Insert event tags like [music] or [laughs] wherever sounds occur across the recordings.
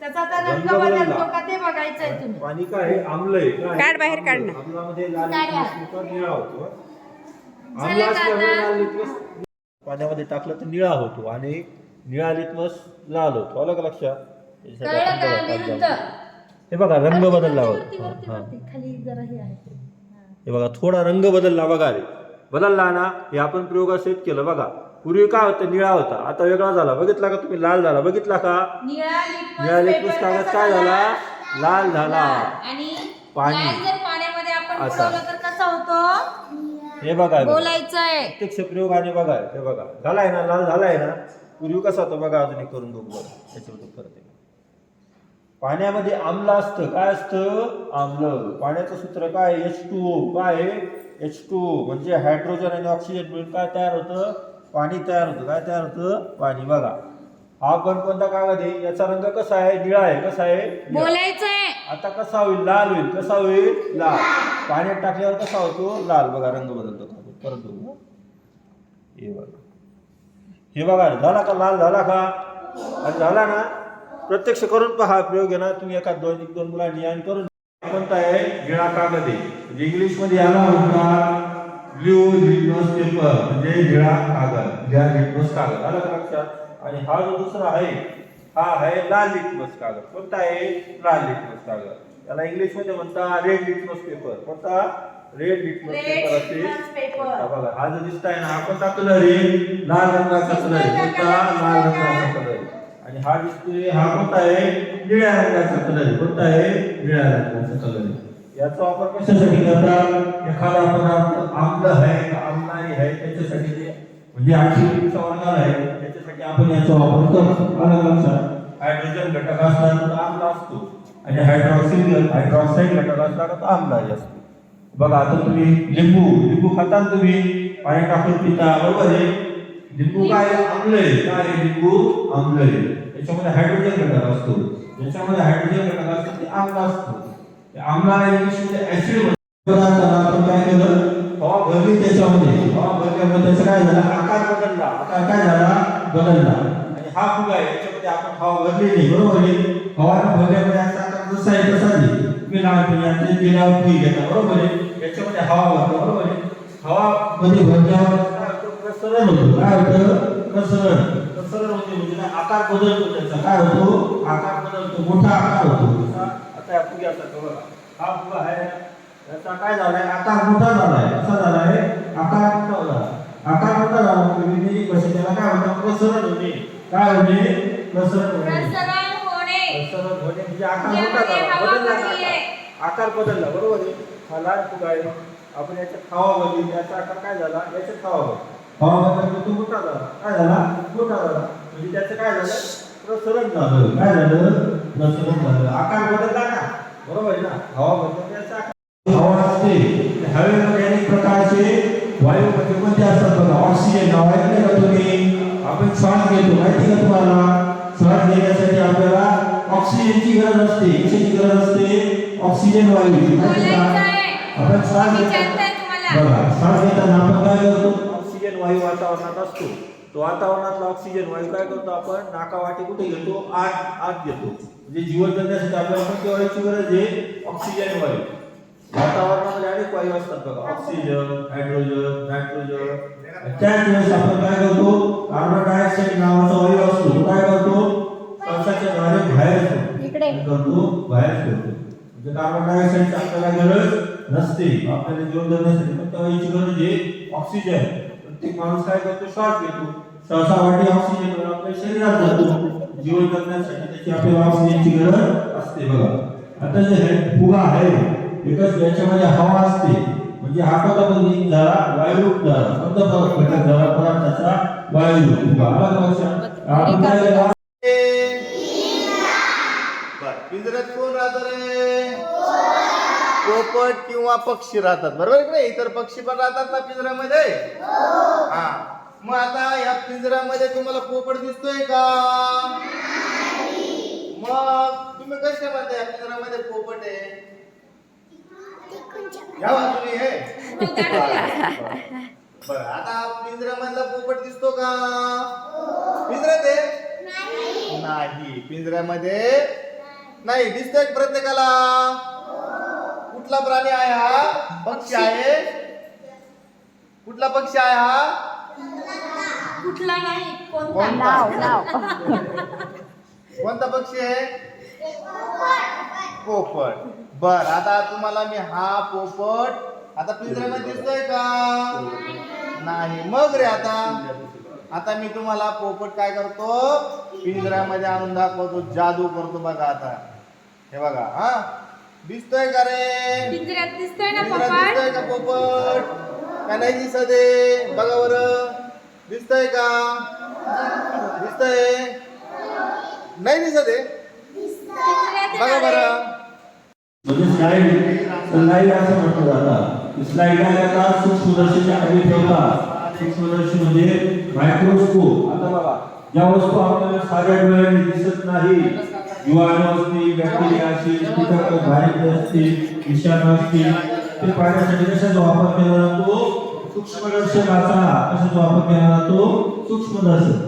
त्याचा आता रंग. बदलतो का ते बघायचंय तुम्ही पाणी काय आहे आम्ल आहे काय? काढ बाहेर, काढ आम्ल. ना. आम्लामध्ये लाल काढा. लिटमस निळा होतो आम्ल झालं का असल्यामुळे आता? लाल लिटमस पाण्यामध्ये टाकलं तर निळा होतो आणि निळा लिटमस लाल होतो का लक्षात त्याच्यासाठी कळलं आपण का बघा, विरुद्ध काढ हे बघा रंग बदलला वरती. वरती, हा, हा. वरती. खाली जरा हे आहे हे बघा थोडा रंग बदलला बघा रे बदलला ना हे आपण प्रयोगात सेट केलं बघा पूर्वी काय होतं? निळा होता. आता वेगळा झाला. बघितला का तुम्ही? लाल झाला. बघितला का? निळा निळा लिटमस कागद काय झाला? लाल झाला. आणि पाणी. लाल जर पाण्यामध्ये आपण असा. बुडवलं तर कसा होतो? हे बघा. प्रत्यक्ष प्रयोगाने बघा. हे बघा. झालाय ना? लाल झालाय ना? पूर्वी कसा होता? बघा अजून एक करून बघू बघा त्याच्याबद्दल परत एकदा. पाण्यामध्ये आम्ल असतं. काय असतं? आम्ल. पाण्याचं सूत्र काय? एच टू ओ काय? एच टू म्हणजे हायड्रोजन आणि ऑक्सिजन मिळून काय तयार होतं? पाणी तयार होतं. काय तयार होतं? पाणी. बघा. हा पण कोणता कागद आहे? याचा रंग कसा आहे? निळा आहे. कसा आहे? निळा. बोलायचंय. आता कसा होईल? लाल होईल. कसा होईल? लाल. पाण्यात टाकल्यावर कसा होतो? लाल. बघा रंग बदलतो. कागद. परत बघू. हं. हे बघा. हे बघा झाला का? लाल झाला का? आणि झाला ना? प्रत्यक्ष करून पहा. प्रयोग आहे ना? तुम्ही एका दोन एक दोन मुलांनी आणि करून कोणता आहे? निळा कागद आहे. म्हणजे इंग्लिशमध्ये याला म्हणतात ब्ल्यू लिटमस पेपर म्हणजे निळा कागद निळा लिटमस कागद. आलं लक्षात? आणि हा जो दुसरा आहे हा आहे लाल लिटमस कागद. कोणता आहे? लाल लिटमस कागद. याला इंग्लिशमध्ये म्हणतात रेड लिटमस पेपर कोणता? रेड लिटमस पेपर असे. बघा हा जो दिसताय ना हा कोणता कलर आहे? लाल रंगाचा कलर आहे. कोणता? लाल रंगाचा कलर आहे. आणि हा दिसतोय हा कोणता आहे? निळ्या रंगाचा कलर आहे. कोणता आहे? निळ्या रंगाचा कलर आहे. याचा वापर कशासाठी करतात एखादा पदार्थ आम्ल आहे का नाही आहे त्याच्यासाठी ते म्हणजे आठशे वर्गाला आहे त्याच्यासाठी आपण याचा वापर करतो. आलं लक्षात? हायड्रोजन घटक असला तर आम्ल असतो. आणि हायड्रॉक्सिल हायड्रॉक्साईड घटक असला तर आम्लारी असतो. बघा आता तुम्ही लिंबू लिंबू खाता तुम्ही? पाणी टाकून पिता बरोबर आहे? लिंबू काय? आहे? आम्ल आहे. काय लिंबू? आम्ल आहे. त्याच्यामध्ये हायड्रोजन घटक असतो. ज्याच्यामध्ये हायड्रोजन घटक असतो ते आम्ल असतो. ते आम्लाला इंग्लिशमध्ये ऍसिड आपण काय केलं हवा भरली त्याच्यामध्ये हवा भरल्यामुळे त्याचा काय झाला आकार बदलला आकार काय झाला बदलला आणि हा फुगा आहे याच्यामध्ये आपण हवा भरली नाही बरोबर आहे हवा न भरल्यामुळे याचा आकार जसा आहे तसाच आहे तुम्ही लहानपणी याचे गेल्यावर फुगी घेता बरोबर आहे याच्यामध्ये हवा भरतो बरोबर आहे हवा मध्ये भरल्यावर काय होतं? काय होतं प्रसरण प्रसरण होते म्हणजे? आकार बदलतो त्याचा काय होतो आकार बदलतो मोठा आकार होतो जसा आता या फुग्याचा बघा हा फुगा आहे. याचा काय झालाय? आकार मोठा झालाय. कसा झालाय? आकार मोठा झाला. आकार मोठा झाला म्हणजे विज्ञानिक भाषेत त्याला काय म्हणतात प्रसरण होणे. काय होणे? प्रसरण होणे. प्रसरण म्हणजे आकार मोठा झाला. बदलला आकार. बदलला. बरोबर आहे? हा लहान फुगा आहे. आपण याच्यात हवा भरली याचा आकार काय झाला? भरली हवा भरल्यामुळे तो मोठा झाला. काय झाला? मोठा झाला. म्हणजे त्याचं काय झालं? प्रसरण झालं. काय झालं? प्रसरण झालं आकार बदलला ना बरोबर आहे ना? हवा आकार हवा असते. हवेमध्ये अनेक प्रकारचे वायू म्हणजे कोणते असतात बघा? ऑक्सिजन. नाव ऐकले का तुम्ही? आपण श्वास घेतो. माहिती का तुम्हाला? श्वास घेण्यासाठी आपल्याला ऑक्सिजनची गरज असते. कशाची गरज असते ऑक्सिजन वायूची. माहिती का? आपण श्वास घेतो. बघा श्वास घेताना आपण काय करतो? ऑक्सिजन वायू वातावरणात असतो. तो वातावरणातला ऑक्सिजन वायू काय करतो आपण? नाकावाटे कुठे घेतो? आत आत घेतो. म्हणजे जीवन जगण्यासाठी आपल्याला कोणत्या वायूची गरज आहे? ऑक्सिजन वायू. वातावरणामध्ये अनेक वायू असतात बघा. ऑक्सिजन हायड्रोजन नायट्रोजन त्याच वेळेस आपण काय करतो? कार्बन डायऑक्साईड नावाचा वायू असतो. काय करतो? श्वासाच्या द्वारे बाहेर करतो बाहेर सोडतो. म्हणजे कार्बन डायऑक्साईडची आपल्याला गरज नसते. आपल्याला जीवन जगण्यासाठी कोणत्या वायूची गरज आहे? ऑक्सिजन प्रत्येक माणूस काय करतो? श्वास घेतो. श्वासावाटी ऑक्सिजन आपल्या शरीरात जातो. जीवन जगण्यासाठी त्याची आपल्याला ऑक्सिजनची गरज असते बघा. आता जे हे फुगा आहे एकच याच्यामध्ये हवा असते म्हणजे हा कोणता पद्धती झाला वायू झाला. कोणता घटक झाला पदार्थाचा वायू फुगा आला का लक्षात? आपण काय पिंजऱ्यात कोण राहत रे? पोपट किंवा पक्षी राहतात. बरोबर की नाही? इतर पक्षी पण राहतात ना पिंजऱ्यामध्ये? हा. मग आता या पिंजऱ्यामध्ये तुम्हाला पोपट दिसतोय का? मग तुम्ही कसे म्हणता या पिंजऱ्यामध्ये पोपट आहे? या तुम्ही हे. बर आता पिंजऱ्यामधला पोपट दिसतो का? पिंजऱ्यात आहे? नाही. पिंजऱ्यामध्ये? नाही. दिसतोय प्रत्येकाला? कुठला प्राणी आहे हा? पक्षी आहे? कुठला पक्षी आहे हा? कुठला नाही कोणता? [laughs] पक्षी आहे? पोपट. बर आता तुम्हाला मी हा पोपट आता पिंजऱ्यामध्ये दिसतोय का? नाही. मग रे आता. आता मी तुम्हाला पोपट काय करतो? पिंजऱ्यामध्ये आणून दाखवतो जादू करतो बघा आता. हे बघा हा? दिसतोय का रे? पिंजऱ्यात दिसतोय ना पिंजऱ्यात दिसतोय का पोपट? का नाही दिसत आहे बघा बरं. दिसतंय का? दिसतंय. नाही दिसत आहे बघा. बरं. म्हणजे स्लाइड असं म्हटलं जातं. स्लाइड याला सूक्ष्मदर्शीच्या खाली ठेवतात सूक्ष्मदर्शी म्हणजे मायक्रोस्कोप आता बघा ज्या वस्तू आपल्याला साध्या डोळ्याने दिसत नाही जीवाणू असतील बॅक्टेरिया असतील कीटक बारीक असतील विषाणू असतील ते पाण्यासाठी कशाचा वापर केला जातो? सूक्ष्मदर्शकाचा कशाचा वापर केला जातो? सूक्ष्मदर्शक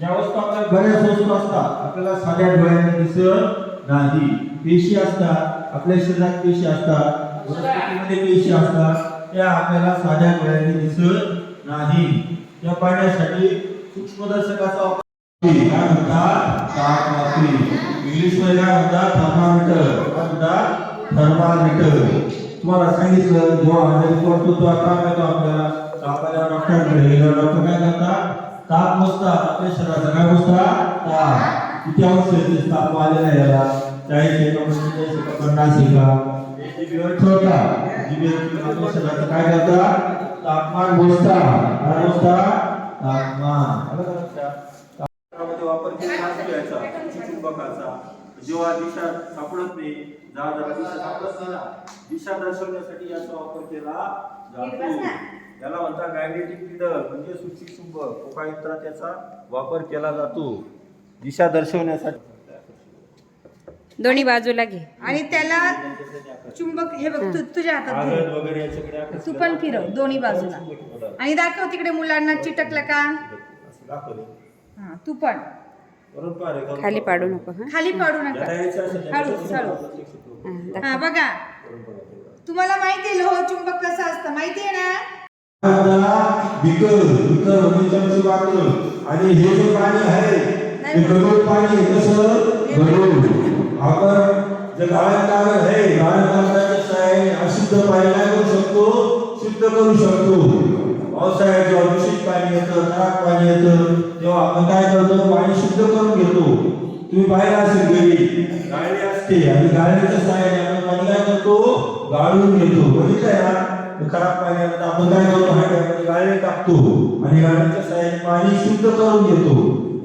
ज्या वस्तू आपल्याला बऱ्याच वस्तू असतात. आपल्याला साध्या डोळ्याने दिसत नाही. पेशी असतात. आपल्या शरीरात पेशी असतात. वनस्पतीमध्ये पेशी असतात. त्या आपल्याला साध्या डोळ्याने दिसत नाही. त्या पाण्यासाठी सूक्ष्मदर्शकाचा वापर. काय म्हणतात? इंग्लिशमध्ये काय म्हणतात? थर्मामीटर. म्हणतात? थर्मामीटर. तुम्हाला सांगितलं जेव्हा हजेरी पडतो तो ताप येतो आपल्याला? आपल्याला डॉक्टरकडे. गेलो डॉक्टर काय करतात? ताप मोजतात. आपल्या शरीराचा काय मोजतात? ताप. किती अंश सेल्सिअस ताप आलेला आहे याला. चाळीस एका पन्नास एका. ठेवता आपल्या शरीराचं काय करतात? तापमान मोजतात. काय मोजतात? तापमान आलं का लक्षात? तापमानामध्ये वापर केलेला असतो याचा चुंबकाचा जेव्हा दिशा सापडत नाही जहाजाला दिशा सापडत नाही ना दिशा दर्शवण्यासाठी याचा वापर केला जातो. याला म्हणतात मॅग्नेटिक निडल म्हणजे सूची चुंबक. उपायंत्रा त्याचा वापर केला जातो. दिशा दर्शवण्यासाठी. दोन्ही बाजूला घे. आणि त्याला चुंबक हे बघ तू तुझ्या हातात घे. वगैरे आकर्षित तू पण फिरव दोन्ही बाजूला. आणि दाखव तिकडे मुलांना चिटकलं का? असं दाखवलं. हा तू पण. खाली पहा. पाडू नको हा खाली पाडू नका हळू, हळू. हा. हा बघा. तुम्हाला माहिती आहे लोह चुंबक कसं असतं माहिती आहे ना बिकर बिकर म्हणजे चमचे पात्र आणि हे जे पाणी आहे ते गढूळ पाणी आहे. कसं गढूळ आपण जे गाळण आहे गाळण कागदाच्या सहाय्याने अशुद्ध पाणी काय करू शकतो शुद्ध करू शकतो पावसाळ्यात जेव्हा दूषित पाणी येतं खराब पाणी येतं. तेव्हा आपण काय करतो पाणी शुद्ध करून घेतो. तुम्ही पाहिलं असेल घरी गाळणी असते आणि गाळणीच्या सहाय्याने आपण पाणी काय करतो? गाळून घेतो. बघितलंय ना? खराब पाणी आलं आपण काय करतो? हांड्यामध्ये गाळणे टाकतो आणि गाळणीच्या सहाय्याने पाणी शुद्ध करून घेतो.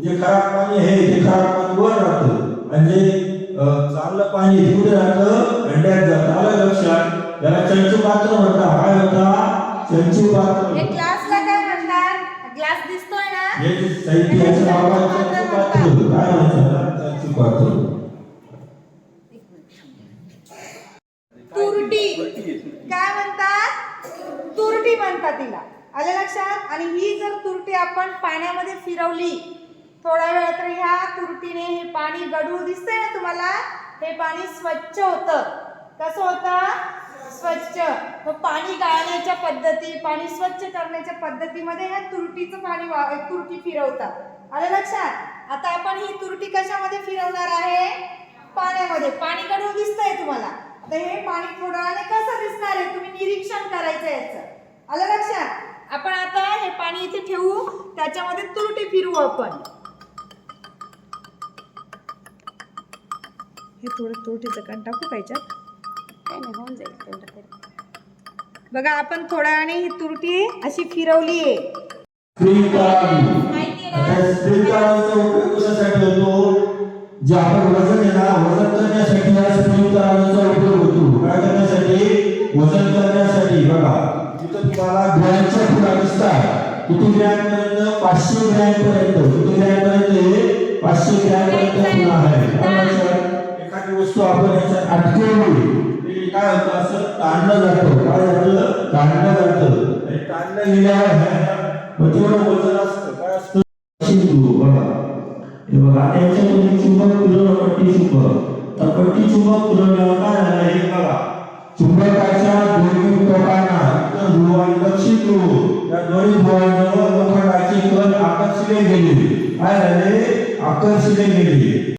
जे खराब पाणी आहे ते खराब पाणी वर राहतं. आणि जे चांगलं पाणी कुठे राहतं? हंड्यात जातं. आलं लक्षात? याला चंचू पात्र म्हणतात. काय म्हणतात? चंचू पात्र ग्लासला काय म्हणतात ग्लास दिसतोय ना पात्र काय म्हणतात पात्र तुरटी. काय म्हणतात? तुरटी म्हणतात तिला. आलं लक्षात? आणि ही जर तुरटी आपण पाण्यामध्ये फिरवली थोडा वेळ तर ह्या तुरटीने हे पाणी गढूळ दिसतंय ना तुम्हाला? हे पाणी स्वच्छ होतं. कसं होतं? स्वच्छ पाणी गाळण्याच्या पद्धती पाणी स्वच्छ करण्याच्या पद्धतीमध्ये ह्या तुरटीचं पाणी वा- तुरटी फिरवतात. आलं लक्षात? आता आपण ही तुरटी कशामध्ये फिरवणार आहे? पाण्यामध्ये. पाणी कडून दिसतंय तुम्हाला. आता हे पाणी थोड्या वेळाने कसं दिसणार आहे? तुम्ही निरीक्षण करायचं याचं. आलं लक्षात? आपण आता हे पाणी इथे ठेवू. त्याच्यामध्ये तुरटी फिरवू आपण. हे थोडं तुरटीचं कण टाकू पाहिजे काय नाही होऊन जाईल तेवढं तरी बघा आपण थोड्या ही तुरटी अशी फिरवली जे आपण वजन आहे ना वजन करण्यासाठी हा स्प्रिंग उपयोग होतो काय करण्यासाठी वजन करण्यासाठी बघा तिथं तुम्हाला ग्रॅमच्या फुला दिसतात किती ग्रॅम पर्यंत पाचशे ग्रॅम पर्यंत किती ग्रॅम पर्यंत हे? पाचशे ग्रॅम पर्यंत आहे एखादी वस्तू आपण याच्यात अटकवली काय होतं? असं ताणलं जातं काय जातं ताणलं जातं आणि ताणलं गेल्यावर वजन असतं. काय असतं? शिंदू बघा. हे बघा आता याच्यामध्ये चुंबक फिरवलं पट्टी चुंबक. तर पट्टी फिरवल्यावर काय झालं? हे बघा. चुंबकाच्या दोन्ही टोकांना उत्तर ध्रुव आणि दक्षिण ध्रुव. या दोन्ही ध्रुवांजवळ लोखंडाची कण आकर्षिले गेली काय झाले? आकर्षिले गेली